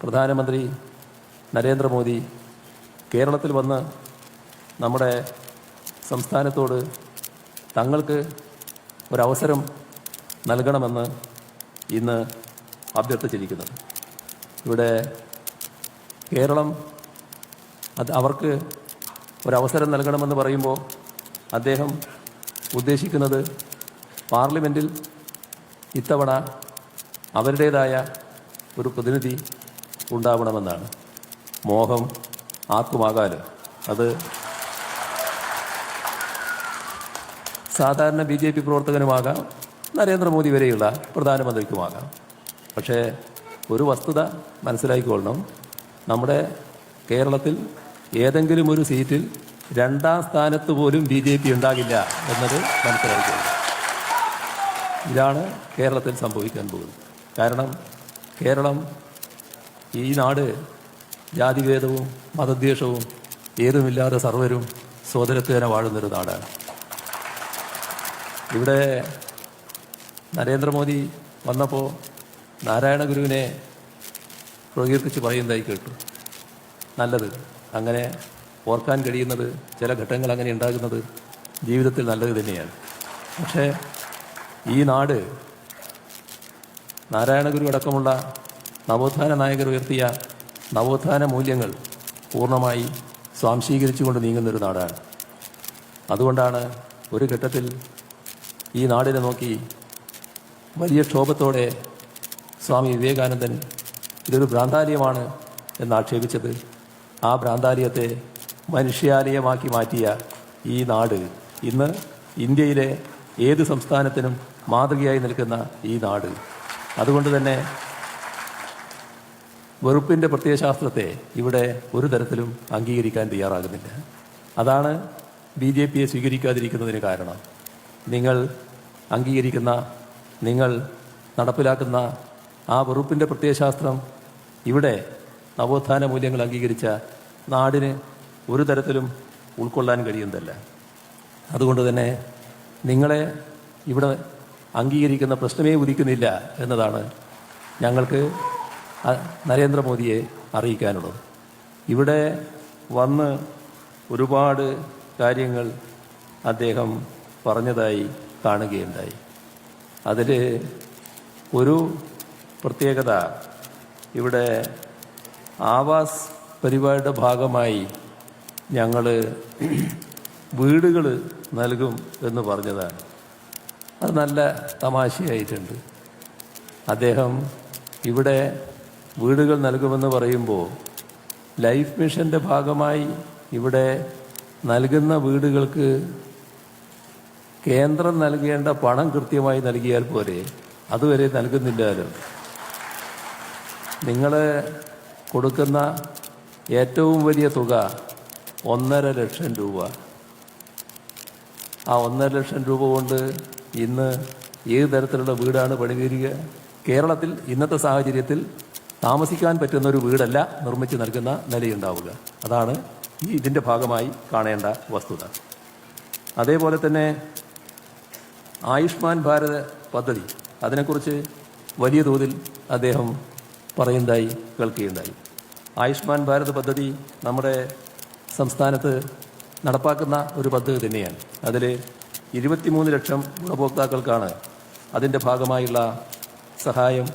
പ്രധാനമന്ത്രി നരേന്ദ്രമോദി കേരളത്തിൽ വന്ന് നമ്മുടെ സംസ്ഥാനത്തോട് തങ്ങൾക്ക് ഒരവസരം നൽകണമെന്ന് ഇന്ന് അഭ്യർത്ഥിച്ചിരിക്കുന്നത്. ഇവിടെ കേരളം അത് അവർക്ക് ഒരവസരം നൽകണമെന്ന് പറയുമ്പോൾ അദ്ദേഹം ഉദ്ദേശിക്കുന്നത് പാർലമെന്റിൽ ഇത്തവണ അവരുടേതായ ഒരു പ്രതിനിധി ഉണ്ടാവണമെന്നാണ്. മോഹം ആർക്കുമാകാലോ? അത് സാധാരണ ബി ജെ പി പ്രവർത്തകനുമാകാം നരേന്ദ്രമോദി വരെയുള്ള പ്രധാനമന്ത്രിക്കുമാകാം. പക്ഷേ ഒരു വസ്തുത മനസ്സിലാക്കിക്കൊള്ളണം. നമ്മുടെ കേരളത്തിൽ ഏതെങ്കിലും ഒരു സീറ്റിൽ രണ്ടാം സ്ഥാനത്ത് പോലും ബി ജെ പി ഉണ്ടാകില്ല എന്നത് മനസ്സിലാക്കിക്കൊള്ളണം. ഇതാണ് കേരളത്തിൽ സംഭവിക്കാൻ പോകുന്നത്. കാരണം കേരളം ഈ നാട് ജാതിഭേദവും മതദ്വേഷവും ഏതുമില്ലാതെ സർവരും സോദരത്വേന വാഴുന്നൊരു നാടാണ്. ഇവിടെ നരേന്ദ്രമോദി വന്നപ്പോൾ നാരായണ ഗുരുവിനെ പ്രകീർത്തിച്ച് പറയുന്നതായി കേട്ടു. നല്ലത്. അങ്ങനെ ഓർക്കാൻ കഴിയുന്നത് ചില ഘട്ടങ്ങൾ അങ്ങനെ ഉണ്ടാകുന്നത് ജീവിതത്തിൽ നല്ലത് തന്നെയാണ്. പക്ഷേ ഈ നാട് നാരായണ ഗുരു അടക്കമുള്ള നവോത്ഥാന നായകർ ഉയർത്തിയ നവോത്ഥാന മൂല്യങ്ങൾ പൂർണമായി സ്വാംശീകരിച്ചുകൊണ്ട് നീങ്ങുന്നൊരു നാടാണ്. അതുകൊണ്ടാണ് ഒരു ഘട്ടത്തിൽ ഈ നാടിനെ നോക്കി വലിയ ക്ഷോഭത്തോടെ സ്വാമി വിവേകാനന്ദൻ ഇതൊരു ഭ്രാന്താലയമാണ് എന്നാക്ഷേപിച്ചത് ആ ഭ്രാന്താലയത്തെ മനുഷ്യാലയമാക്കി മാറ്റിയ ഈ നാട് ഇന്ന് ഇന്ത്യയിലെ ഏത് സംസ്ഥാനത്തിനും മാതൃകയായി നിൽക്കുന്ന ഈ നാട്. അതുകൊണ്ട് തന്നെ വെറുപ്പിന്റെ പ്രത്യയശാസ്ത്രത്തെ ഇവിടെ ഒരു തരത്തിലും അംഗീകരിക്കാൻ തയ്യാറാകുന്നില്ല. അതാണ് ബി ജെ പിയെ സ്വീകരിക്കാതിരിക്കുന്നതിന് കാരണം. നിങ്ങൾ അംഗീകരിക്കുന്ന നിങ്ങൾ നടപ്പിലാക്കുന്ന ആ വെറുപ്പിന്റെ പ്രത്യയശാസ്ത്രം ഇവിടെ നവോത്ഥാന മൂല്യങ്ങൾ അംഗീകരിച്ച നാടിന് ഒരു തരത്തിലും ഉൾക്കൊള്ളാൻ കഴിയുന്നതല്ല. അതുകൊണ്ട് തന്നെ നിങ്ങളെ ഇവിടെ അംഗീകരിക്കുന്ന പ്രശ്നമേ ഉദിക്കുന്നില്ല എന്നതാണ് ഞങ്ങൾക്ക് നരേന്ദ്രമോദിയെ അറിയിക്കാനുള്ളത്. ഇവിടെ വന്ന് ഒരുപാട് കാര്യങ്ങൾ അദ്ദേഹം പറഞ്ഞതായി കാണുകയുണ്ടായി. അതിൽ ഒരു പ്രത്യേകത ഇവിടെ ആവാസ് പരിപാടിയുടെ ഭാഗമായി ഞങ്ങൾ വീടുകൾ നൽകും എന്ന് പറഞ്ഞതാണ്. അത് നല്ല തമാശയായിട്ടുണ്ട്. അദ്ദേഹം ഇവിടെ വീടുകൾ നൽകുമെന്ന് പറയുമ്പോൾ ലൈഫ് മിഷന്റെ ഭാഗമായി ഇവിടെ നൽകുന്ന വീടുകൾക്ക് കേന്ദ്രം നൽകേണ്ട പണം കൃത്യമായി നൽകിയാൽ പോരെ? അതുവരെ നൽകുന്നില്ലല്ലോ നിങ്ങൾ കൊടുക്കുന്ന ഏറ്റവും വലിയ തുക ഒന്നര ലക്ഷം രൂപ. ആ ഒന്നര ലക്ഷം രൂപ കൊണ്ട് ഇന്ന് ഏത് തരത്തിലുള്ള വീടാണ് പണിതീരുക? കേരളത്തിൽ ഇന്നത്തെ സാഹചര്യത്തിൽ താമസിക്കാൻ പറ്റുന്ന ഒരു വീടല്ല നിർമ്മിച്ച് നൽകുന്ന നിലയുണ്ടാവുക. അതാണ് ഈ ഇതിന്റെ ഭാഗമായി കാണേണ്ട വസ്തുത. അതേപോലെ തന്നെ ആയുഷ്മാൻ ഭാരത് പദ്ധതി അതിനെക്കുറിച്ച് വലിയ തോതിൽ അദ്ദേഹം പറയുന്നതായി കേൾക്കുകയുണ്ടായി. ആയുഷ്മാൻ ഭാരത് പദ്ധതി നമ്മുടെ സംസ്ഥാനത്ത് നടപ്പാക്കുന്ന ഒരു പദ്ധതി തന്നെയാണ്. അതിൽ ഇരുപത്തിമൂന്ന് ലക്ഷം ഗുണഭോക്താക്കൾക്കാണ് അതിന്റെ ഭാഗമായുള്ള സഹായം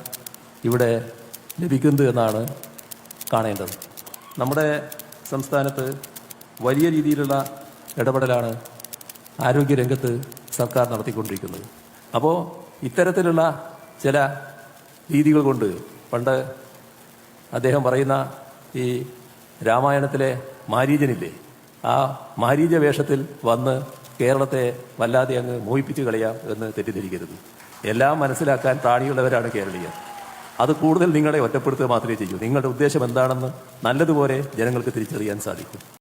ഇവിടെ ലഭിക്കുന്നത് എന്നാണ് കാണേണ്ടത്. നമ്മുടെ സംസ്ഥാനത്ത് വലിയ രീതിയിലുള്ള ഇടപെടലാണ് ആരോഗ്യരംഗത്ത് സർക്കാർ നടത്തിക്കൊണ്ടിരിക്കുന്നത്. അപ്പോൾ ഇത്തരത്തിലുള്ള ചില രീതികൾ കൊണ്ട് പണ്ട് അദ്ദേഹം പറയുന്ന ഈ രാമായണത്തിലെ മാരീജനില്ലേ ആ മാരീജ വേഷത്തിൽ വന്ന് കേരളത്തെ വല്ലാതെ അങ്ങ് മോഹിപ്പിച്ച് കളയാം എന്ന് തെറ്റിദ്ധരിക്കരുത്. എല്ലാം മനസ്സിലാക്കാൻ പ്രാണിയുള്ളവരാണ് കേരളീയർ. അത് കൂടുതൽ നിങ്ങളെ ഒറ്റപ്പെടുത്തുക മാത്രമേ ചെയ്യൂ. നിങ്ങളുടെ ഉദ്ദേശം എന്താണെന്ന് നല്ലതുപോലെ ജനങ്ങൾക്ക് തിരിച്ചറിയാൻ സാധിക്കും.